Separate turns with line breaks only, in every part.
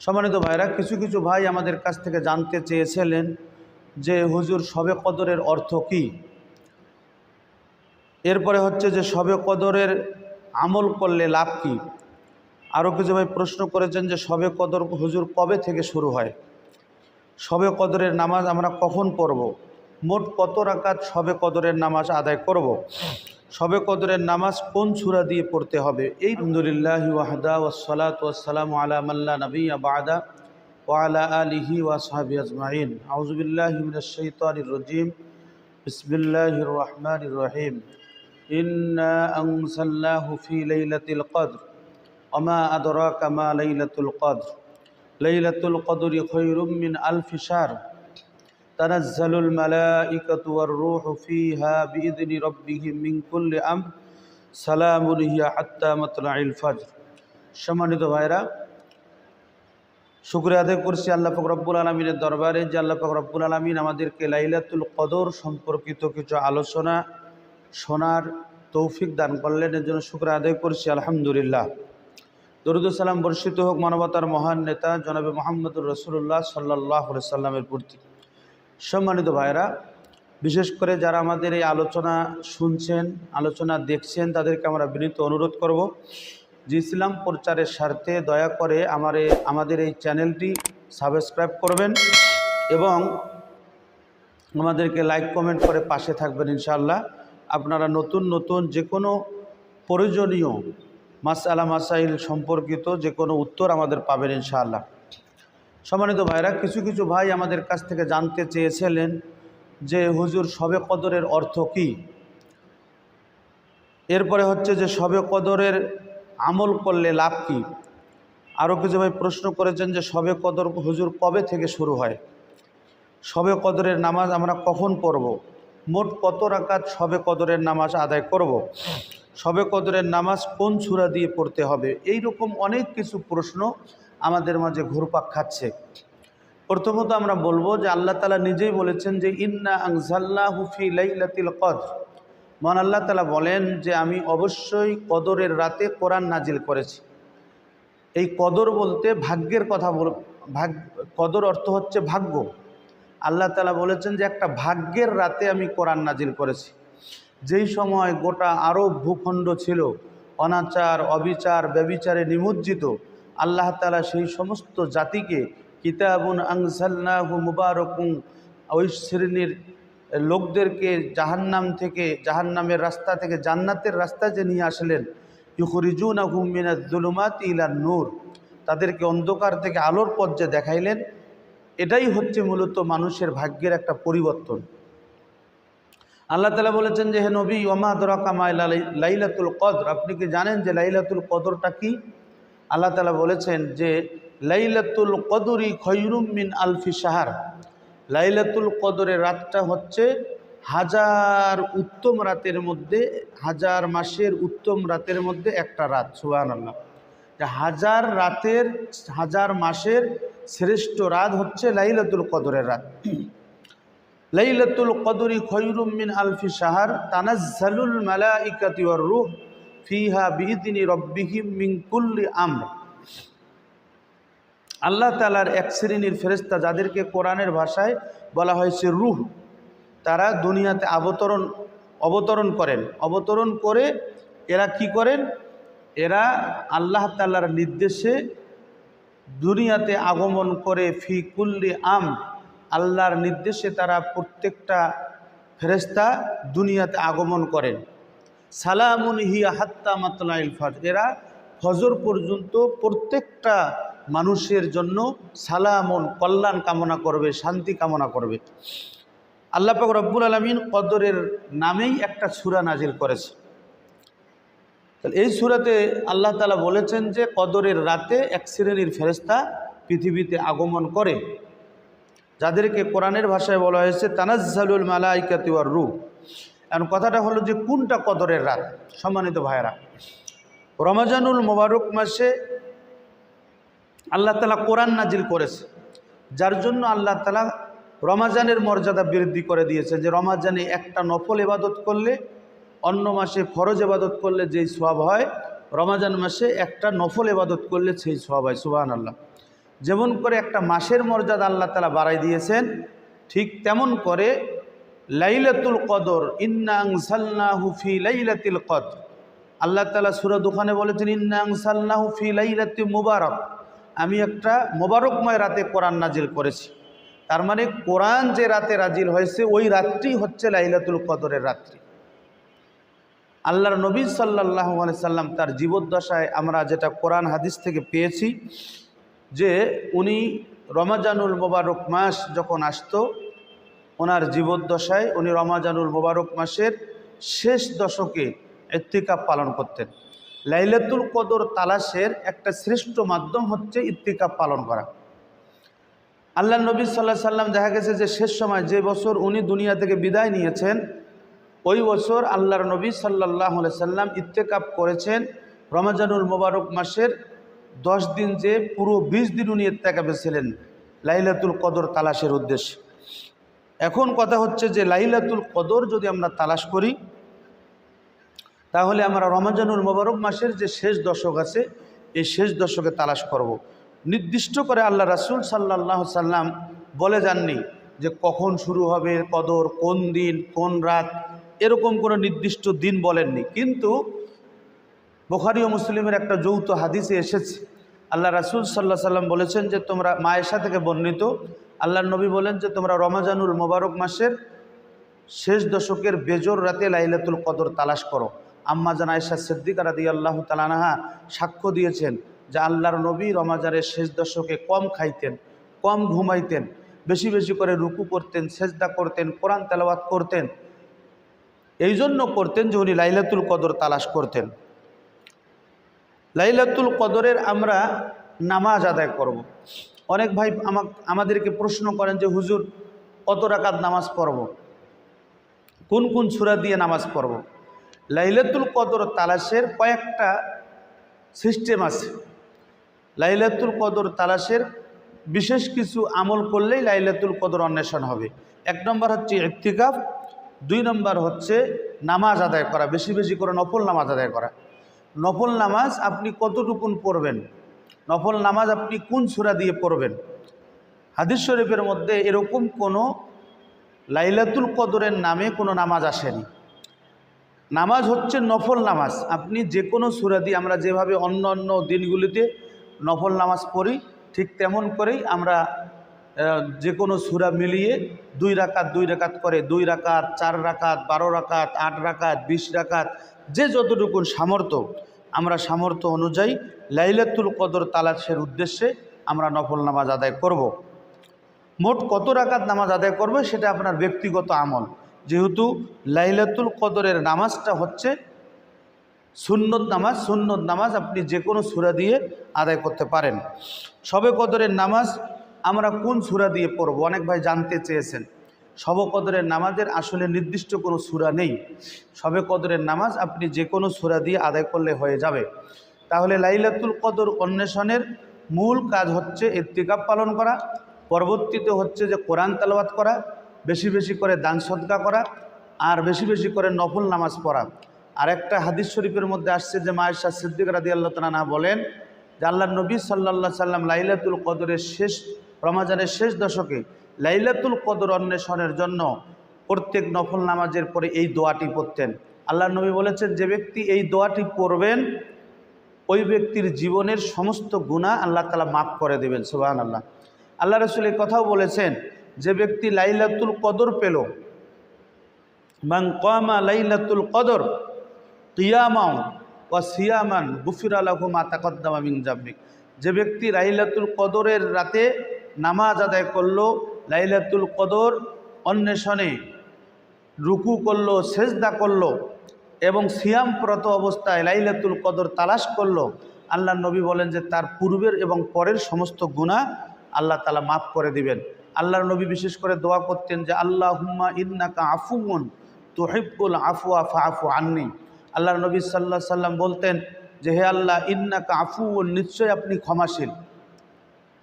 সম্মানিত ভাইরা কিছু কিছু ভাই আমাদের কাছ থেকে জানতে চেয়েছিলেন যে হুজুর সবে কদরের অর্থ কি। এরপরে হচ্ছে যে সবে কদরের আমল করলে লাভ কি। আরও কিছু ভাই প্রশ্ন করেছেন যে সবে কদর হুজুর কবে থেকে শুরু হয়। সবে কদরের নামাজ আমরা কখন পড়ব? মোট কত রাকাত সবে কদরের নামাজ আদায় করব। সবে কদরের নামাজ কোন সুরা দিয়ে পড়তে হবে? এই আলহামদুলিল্লাহ ওয়াহদা ওসলাত ওসালাম আলা মাল্লা নবী আবাদা ওয়ালা আলিহি ওয়াসাহাবি আজমাইন। আউজুবিল্লাহ মিনাশ-শাইতানির রাজিম। বিসমিল্লাহির রহমানির রহিম। ইন্না আনজালনাহু ফি লাইলাতিল কদর। ওমা আদরাকা মা লাইলাতুল কদর। লাইলাতুল কদরি খায়রুম মিন আলফি تنزل الملائكة والروح فيها بإذن ربهم من كل أمر سلام هي حتى مطلع الفجر সম্মানিত ভাইরা শুক্রিয়া আদায় করছি আল্লাহ পাক রব্বুল আলমিনের দরবারে যে আল্লাহ পাক রব্বুল আলমিন আমাদেরকে লাইলাতুল কদর সম্পর্কিত কিছু আলোচনা শোনার তৌফিক দান করলেন এর জন্য শুক্রিয়া আদায় করছি আলহামদুলিল্লাহ দরুদুসালাম বর্ষিত হোক মানবতার মহান নেতা জনাবে মোহাম্মদুর রসুল্লাহ সাল্লাহ সাল্লামের প্রতি সম্মানিত ভাইরা বিশেষ করে যারা আমাদের এই আলোচনা শুনছেন, আলোচনা দেখছেন, তাদেরকে আমরা বিনীত অনুরোধ করব যে ইসলাম প্রচারের স্বার্থে দয়া করে আমার আমাদের এই চ্যানেলটি সাবস্ক্রাইব করবেন এবং আমাদেরকে লাইক, কমেন্ট করে পাশে থাকবেন ইনশাআল্লাহ। আপনারা নতুন নতুন যে কোনো প্রয়োজনীয় মাসালা মাসাইল সম্পর্কিত যে কোনো উত্তর আমাদের পাবেন ইনশাআল্লাহ। সম্মানিত ভাইরা কিছু কিছু ভাই আমাদের কাছ থেকে জানতে চেয়েছিলেন যে হুজুর সবে কদরের অর্থ কি। এরপরে হচ্ছে যে সবে কদরের আমল করলে লাভ কি। আরও কিছু ভাই প্রশ্ন করেছেন যে সবে কদর হুজুর কবে থেকে শুরু হয়। সবে কদরের নামাজ আমরা কখন পড়ব? মোট কত রাকাত সবে কদরের নামাজ আদায় করব। সবে কদরের নামাজ কোন সুরা দিয়ে পড়তে হবে? এই রকম অনেক কিছু প্রশ্ন আমাদের মাঝে ঘুরপাক খাচ্ছে। প্রথমত আমরা বলব যে আল্লাহ তালা নিজেই বলেছেন যে, ইন্না আংজাল্লা হুফি লাইলাতিল কদর। মন আল্লাহ তালা বলেন যে, আমি অবশ্যই কদরের রাতে কোরআন নাজিল করেছি। এই কদর বলতে ভাগ্যের কথা বল, ভাগ, কদর অর্থ হচ্ছে ভাগ্য। আল্লাহ তালা বলেছেন যে, একটা ভাগ্যের রাতে আমি কোরআন নাজিল করেছি। যেই সময় গোটা আরব ভূখণ্ড ছিল, অনাচার, অবিচার, ব্যবিচারে নিমজ্জিত আল্লাহ তালা সেই সমস্ত জাতিকে কিতাবুন আংসাল্লাহু মুবারকুং ওই শ্রেণির লোকদেরকে জাহান্নাম থেকে, জাহান্নামের রাস্তা থেকে, জান্নাতের রাস্তা যে নিয়ে আসলেন ইউখরিজুন আহুমিনা জুলুমাত ইলা নূর, তাদেরকে অন্ধকার থেকে আলোর পথ যে দেখাইলেন, এটাই হচ্ছে মূলত মানুষের ভাগ্যের একটা পরিবর্তন। আল্লাহ তালা বলেছেন যে, হে নবী, ওমা দরাকামা লাইলাতুল কদর, আপনি কি জানেন যে, লাইলাতুল কদরটা কি? আল্লাহ তালা বলেছেন যে, লাইলাতুল কদরি খৈরুম মিন আলফি সাহার লাইলাতুল কদরের রাতটা হচ্ছে হাজার উত্তম রাতের মধ্যে, হাজার মাসের উত্তম রাতের মধ্যে একটা রাত সুবাহ আল্লাহ হাজার রাতের, হাজার মাসের শ্রেষ্ঠ রাত হচ্ছে লাইলাতুল কদরের রাত। লাইলাতুল কদরি খৈরুম মিন আলফি সাহার তানাজ্জালুল মালাইকাতি ওয়ার রূহ ফিহা বিইদিনি রব্বিহিম মিন কুল্লি আমর। আল্লাহ তালার এক শ্রেণির ফেরেস্তা যাদেরকে কোরআনের ভাষায় বলা হয়েছে রুহ, তারা দুনিয়াতে অবতরণ অবতরণ করেন। অবতরণ করে এরা কি করেন? এরা আল্লাহ তালার নির্দেশে দুনিয়াতে আগমন করে ফি কুল্লি আম আল্লাহর নির্দেশে তারা প্রত্যেকটা ফেরেস্তা দুনিয়াতে আগমন করেন। সালামুন হিয়া হাত্তা মাতলাইল ফজ। এরা ফজর পর্যন্ত প্রত্যেকটা মানুষের জন্য সালামন, কল্যাণ কামনা করবে, শান্তি কামনা করবে। আল্লাহ পাক রব্বুল আলমিন কদরের নামেই একটা সুরা নাজিল করেছে। এই সুরাতে আল্লাহ তালা বলেছেন যে, কদরের রাতে এক শ্রেণির ফেরেস্তা পৃথিবীতে আগমন করে। যাদেরকে কোরআনের ভাষায় বলা হয়েছে, তানাজ্জালুল মালাইকাতি ওয়ার রু এখন কথাটা হলো যে কোনটা কদরের রাত? সম্মানিত ভাইরা রমাজানুল মোবারক মাসে আল্লাহ তালা কোরআন নাজিল করেছে, যার জন্য আল্লাহ তালা রমাজানের মর্যাদা বৃদ্ধি করে দিয়েছে যে রমাজানে একটা নফল এবাদত করলে, অন্য মাসে ফরজ এবাদত করলে যেই সব হয়, রমাজান মাসে একটা নফল এবাদত করলে সেই সব হয় সুবাহান আল্লাহ যেমন করে একটা মাসের মর্যাদা আল্লাহ তালা বাড়াই দিয়েছেন, ঠিক তেমন করে লাইলাতুল কদর, ইন্নাং সাল্লাহু ফি লাইলাতিল কদর। আল্লাহ তালা সুরা দোকানে বলেছেন, ইন্নাং সাল্লাহু ফি লাইলাতি মুবারক। আমি একটা মোবারকময় রাতে কোরআন নাজিল করেছি। তার মানে কোরআন যে রাতে রাজিল হয়েছে, ওই রাত্রি হচ্ছে লাইলাতুল কদরের রাত্রি। আল্লাহর নবী সাল্লাহ সাল্লাম তার জীবদ্দশায় আমরা যেটা কোরআন হাদিস থেকে পেয়েছি যে উনি রমাজানুল মোবারক মাস যখন আসতো ওনার জীবদ্দশায় উনি রমাজানুল মোবারক মাসের শেষ দশকে ইত্তিকাপ পালন করতেন। লাইলাতুল কদর তালাশের একটা শ্রেষ্ঠ মাধ্যম হচ্ছে ইত্তিকাপ পালন করা। আল্লাহ নবী সাল্লাহ সাল্লাম দেখা গেছে যে শেষ সময় যে বছর উনি দুনিয়া থেকে বিদায় নিয়েছেন, ওই বছর আল্লাহর নবী সাল্লাহ সাল্লাম ইত্তেকাপ করেছেন রমাজানুল মোবারক মাসের দশ দিন যে পুরো বিশ দিন উনি ইত্তেকাপে ছিলেন লাইলাতুল কদর তালাশের উদ্দেশ্যে। এখন কথা হচ্ছে যে লাইলাতুল কদর যদি আমরা তালাশ করি, তাহলে আমরা রমাজানুল মোবারক মাসের যে শেষ দশক আছে, এই শেষ দশকে তালাশ করব। নির্দিষ্ট করে আল্লাহ রাসুল সাল্লাহ সাল্লাম বলে যাননি যে কখন শুরু হবে কদর, কোন দিন, কোন রাত, এরকম কোনো নির্দিষ্ট দিন বলেননি কিন্তু বোখারি ও মুসলিমের একটা যৌথ হাদিসে এসেছে আল্লাহ রাসুল সাল্লাহ সাল্লাম বলেছেন যে তোমরা মায়েশা থেকে বর্ণিত আল্লাহ নবী বলেন যে তোমরা রমাজানুল মোবারক মাসের শেষ দশকের বেজর রাতে লাইলাতুল কদর তালাশ করো আম্মা জান আয়সা সিদ্দিক রাদি আল্লাহ তালানাহা সাক্ষ্য দিয়েছেন যে আল্লাহর নবী রমাজানের শেষ দশকে কম খাইতেন, কম ঘুমাইতেন, বেশি বেশি করে রুকু করতেন, সেজদা করতেন, কোরআন তেলাওয়াত করতেন এই জন্য করতেন যে উনি লাইলাতুল কদর তালাশ করতেন লাইলাতুল কদরের আমরা নামাজ আদায় করব। অনেক ভাই আমাদেরকে প্রশ্ন করেন যে, হুজুর, কত রাকাত নামাজ পড়ব? কোন কোন সুরা দিয়ে নামাজ পড়ব? লাইলাতুল কদর তালাশের কয়েকটা সিস্টেম আছে। লাইলাতুল কদর তালাশের বিশেষ কিছু আমল করলেই লাইলাতুল কদর অন্বেষণ হবে। এক নম্বর হচ্ছে ইত্তিকাফ, দুই নম্বর হচ্ছে নামাজ আদায় করা, বেশি বেশি করে নফল নামাজ আদায় করা। নফল নামাজ আপনি কতটুকুন পড়বেন? নফল নামাজ আপনি কোন সুরা দিয়ে পড়বেন? হাদিস শরীফের মধ্যে এরকম কোনো লাইলাতুল কদরের নামে কোনো নামাজ আসেনি। নামাজ হচ্ছে নফল নামাজ। আপনি যে কোনো সুরা দিয়ে আমরা যেভাবে অন্য অন্য দিনগুলিতে নফল নামাজ পড়ি, ঠিক তেমন করেই আমরা যে কোনো সুরা মিলিয়ে দুই রাকাত দুই রাকাত করে, দুই রাকাত, চার রাকাত, বারো রাকাত, আট রাকাত, বিশ রাকাত, যে যতটুকুন সামর্থ্য আমরা সামর্থ্য অনুযায়ী লাইলাতুল কদর তালাশের উদ্দেশ্যে আমরা নফল নামাজ আদায় করব। মোট কত রাকাত নামাজ আদায় করবে সেটা আপনার ব্যক্তিগত আমল। যেহেতু লাইলাতুল কদরের নামাজটা হচ্ছে সুন্নত নামাজ সুন্নত নামাজ আপনি যে কোনো সুরা দিয়ে আদায় করতে পারেন। সবে কদরের নামাজ আমরা কোন সুরা দিয়ে পড়ব? অনেক ভাই জানতে চেয়েছেন। শব কদরের নামাজের আসলে নির্দিষ্ট কোনো সুরা নেই। সবে কদরের নামাজ আপনি যে কোনো সুরা দিয়ে আদায় করলে হয়ে যাবে। তাহলে লাইলাতুল কদর অন্বেষণের মূল কাজ হচ্ছে ইত্তিকাপ পালন করা, পরবর্তীতে হচ্ছে যে কোরআন তালবাত করা, বেশি বেশি করে দান সদকা করা, আর বেশি বেশি করে নফল নামাজ পড়া। আর একটা হাদিস শরীফের মধ্যে আসছে যে মায়েশা সিদ্দিক রাদি আল্লাহ তালা বলেন যে আল্লাহ নবী সাল্লা সাল্লাম লাইলাতুল কদরের শেষ, রমাজানের শেষ দশকে লাইলাতুল কদর অন্বেষণের জন্য প্রত্যেক নফল নামাজের পরে এই দোয়াটি পড়তেন। আল্লাহ নবী বলেছেন, যে ব্যক্তি এই দোয়াটি পড়বেন, ওই ব্যক্তির জীবনের সমস্ত গুণা আল্লাহ তালা মাফ করে দেবেন। সুবাহান আল্লাহ আল্লাহ রসুল এই কথাও বলেছেন, যে ব্যক্তি লাইলাতুল কদর পেল মাং লাইলাতুল কদর, কিয়ামাও ও সিয়ামান গুফির আলহ মাতা কদ্দামা যে ব্যক্তি লাইলাতুল কদরের রাতে নামাজ আদায় করল লাইলাতুল কদর অন্বেষণে রুকু করল, সেজদা করল এবং সিয়ামপ্রত অবস্থায় লাইলাতুল কদর তালাশ করল। আল্লাহ নবী বলেন যে তার পূর্বের এবং পরের সমস্ত গুণা আল্লাহ তালা মাফ করে দিবেন। আল্লাহর নবী বিশেষ করে দোয়া করতেন যে আল্লাহ হুম্মা ইন্নাকা আফুমন তোহিবুল আফু আফা আফু আননি। আল্লাহর নবী সাল্লাহ সাল্লাম বলতেন যে, হে আল্লাহ, ইন্নাকা আফুন নিশ্চয় আপনি ক্ষমাশীল।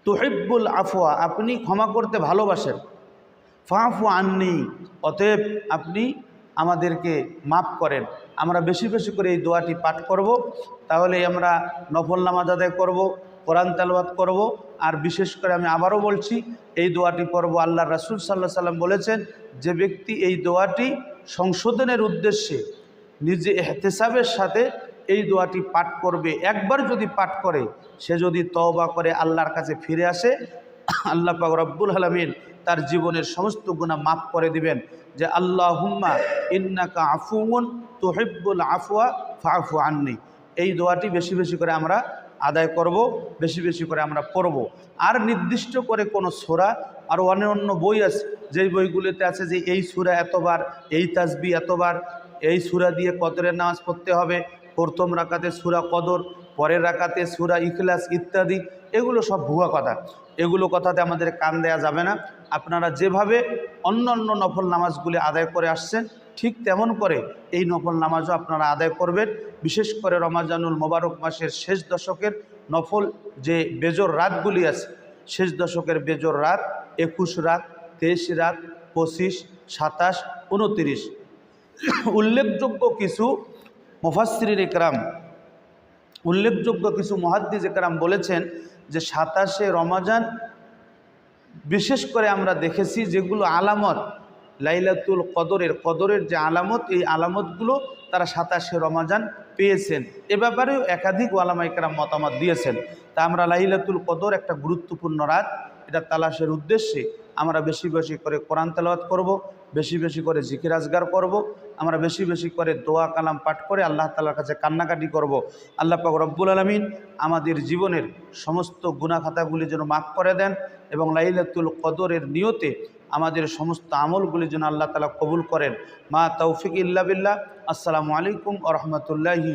তোহিবুল আফুয়া আপনি ক্ষমা করতে ভালোবাসেন। ফাফু আননি, অতএব আপনি আমাদেরকে মাফ করেন। আমরা বেশি বেশি করে এই দোয়াটি পাঠ করব, তাহলে আমরা নফল নামাজ আদায় করব, কোরআন তেলবাদ করব, আর বিশেষ করে আমি আবারও বলছি, এই দোয়াটি পড়ব আল্লাহ রাসুল সাল্লাহ সাল্লাম বলেছেন, যে ব্যক্তি এই দোয়াটি সংশোধনের উদ্দেশ্যে নিজে এহতেসাবের সাথে এই দোয়াটি পাঠ করবে, একবার যদি পাঠ করে, সে যদি তওবা করে, আল্লাহর কাছে ফিরে আসে, আল্লাহ পাক রব্বুল আলমিন তার জীবনের সমস্ত গুণা মাফ করে দিবেন। যে আল্লাহ হুম্মা ইন্নাকা আফুমন তোহিব্বুল আফুয়া ফাফু আননি। এই দোয়াটি বেশি বেশি করে আমরা আদায় করব, বেশি বেশি করে আমরা পড়ব। আর নির্দিষ্ট করে কোনো সোরা আর অন্য অন্য বই আছে, যেই বইগুলিতে আছে যে এই সুরা এতবার, এই তাসবি এতবার, এই সুরা দিয়ে কদরের নামাজ পড়তে হবে প্রথম রাকাতে সুরা কদর, পরের রাকাতে সুরা ইখলাস ইত্যাদি, এগুলো সব ভুয়া কথা। এগুলো কথাতে আমাদের কান দেয়া যাবে না। আপনারা যেভাবে অন্য অন্য নফল নামাজগুলি আদায় করে আসছেন, ঠিক তেমন করে এই নফল নামাজও আপনারা আদায় করবেন। বিশেষ করে রমাজানুল মোবারক মাসের শেষ দশকের নফল যে বেজর রাতগুলি আছে, শেষ দশকের বেজর রাত একুশ রাত, তেইশ রাত, পঁচিশ, সাতাশ উনতিরিশ উল্লেখযোগ্য কিছু মুফাসসিরিন একরাম, উল্লেখযোগ্য কিছু মহাদ্দিজ একরাম বলেছেন যে সাতাশে রমাজান বিশেষ করে আমরা দেখেছি যেগুলো আলামত, লাইলাতুল কদরের কদরের যে আলামত, এই আলামতগুলো তারা সাতাশে রমাজান পেয়েছেন। এ ব্যাপারেও একাধিক ওয়ালামা একরাম মতামত দিয়েছেন। তা আমরা লাইলাতুল কদর একটা গুরুত্বপূর্ণ রাত, এটা তালাশের উদ্দেশ্যে আমরা বেশি বেশি করে কোরআন তেলাওয়াত করব। বেশি বেশি করে জিকির আজগার করব, আমরা বেশি বেশি করে দোয়া কালাম পাঠ করে আল্লাহ তালার কাছে কান্নাকাটি করব। আল্লাহ পাক রব্বুল আলমিন আমাদের জীবনের সমস্ত গুণাখাতাগুলি যেন মাফ করে দেন এবং লাইলাতুল কদরের নিয়তে আমাদের সমস্ত আমলগুলি যেন আল্লাহ তালা কবুল করেন। মা তৌফিক ইল্লা বিল্লাহ। আসসালামু আলাইকুম আ রহমতুল্লাহি